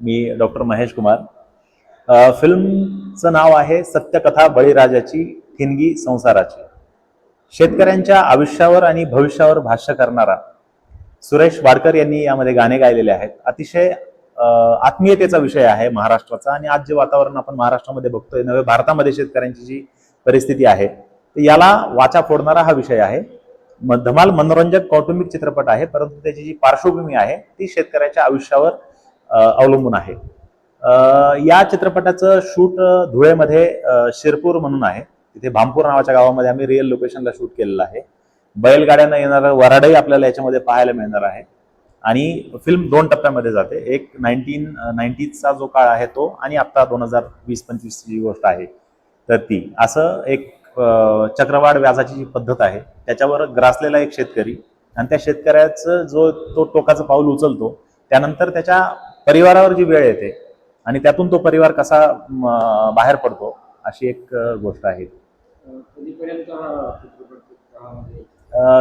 मी doctor Mahesh Kumar. फिल्मचं नाव आहे सत्यकथा बळीराजाची ठिणगी संसाराची. शेतकऱ्यांच्या आयुष्यावर आणि भविष्यावर भाष्य करणारा सुरेश वाडकर यांनी यामध्ये गाणे गायलेले आहेत. अतिशय आत्मीयतेचा विषय आहे महाराष्ट्राचा आणि आज जे वातावरण आपण महाराष्ट्रामध्ये बघतोय नव्हे भारतामध्ये शेतकऱ्यांची जी परिस्थिती आहे तर याला वाचा फोडणारा हा विषय आहे. म- धमाल मनोरंजक कौटुंबिक चित्रपट आहे परंतु त्याची जी पार्श्वभूमी आहे ती शेतकऱ्याच्या आयुष्यावर अवलंबून आहे. या चित्रपटाचं शूट धुळेमध्ये शिरपूर म्हणून आहे. तिथे भामपूर नावाच्या गावामध्ये आम्ही रिअल लोकेशनला शूट केलेलं आहे. बैलगाड्यानं येणारं वराडही आपल्याला याच्यामध्ये पाहायला मिळणार आहे. आणि फिल्म दोन टप्प्यामध्ये जाते. एक नाईन्टीन नाईन्टीजचा जो काळ आहे तो आणि आत्ता दोन हजार वीस पंचवीसची जी गोष्ट आहे तर ती. असं एक चक्रवाढ व्याजाची जी पद्धत आहे त्याच्यावर ग्रासलेला एक शेतकरी आणि त्या शेतकऱ्याचं जो तो टोकाचं पाऊल उचलतो त्यानंतर त्याच्या परिवारावर जी वेळ येते आणि त्यातून तो परिवार कसा बाहेर पडतो अशी एक गोष्ट आहे.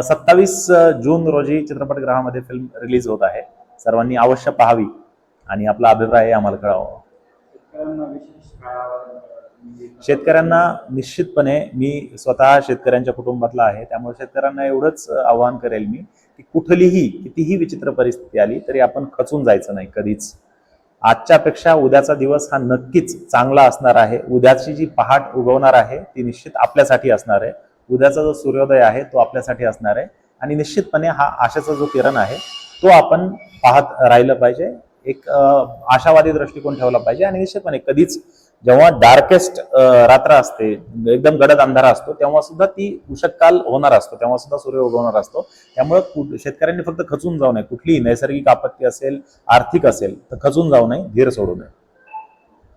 सत्तावीस जून रोजी चित्रपटगृहामध्ये फिल्म रिलीज होत आहे. सर्वांनी अवश्य पाहावी आणि आपला अभिप्राय आम्हाला कळावा. शेतकऱ्यांना निश्चितपणे मी स्वतः शेतकऱ्यांच्या कुटुंबातला आहे. त्यामुळे शेतकऱ्यांना एवढंच आवाहन करेल मी की कुठलीही कितीही विचित्र परिस्थिती आली तरी आपण खचून जायचं नाही कधीच. आजच्या पेक्षा उद्याचा दिवस हा नक्कीच चांगला असणार आहे. उद्याची जी पहाट उगवणार आहे ती निश्चित आपल्यासाठी असणार आहे. उद्याचा जो सूर्योदय आहे तो आपल्यासाठी असणार आहे. आणि निश्चितपणे हा आशेचा जो किरण आहे तो आपण पाहत राहिलं पाहिजे. एक आशावादी दृष्टिकोन ठेवला पाहिजे आणि निश्चितपणे कधीच जेव्हा डार्केस्ट रात्र असते एकदम गडद अंधारा असतो तेव्हा सुद्धा ती उषककाल होणार असतो तेव्हा सुद्धा सूर्य उगवणार असतो. त्यामुळे शेतकऱ्यांनी फक्त खचून जाऊ नये. कुठलीही नैसर्गिक आपत्ती असेल आर्थिक असेल तर खचून जाऊ नये धीर सोडू नये.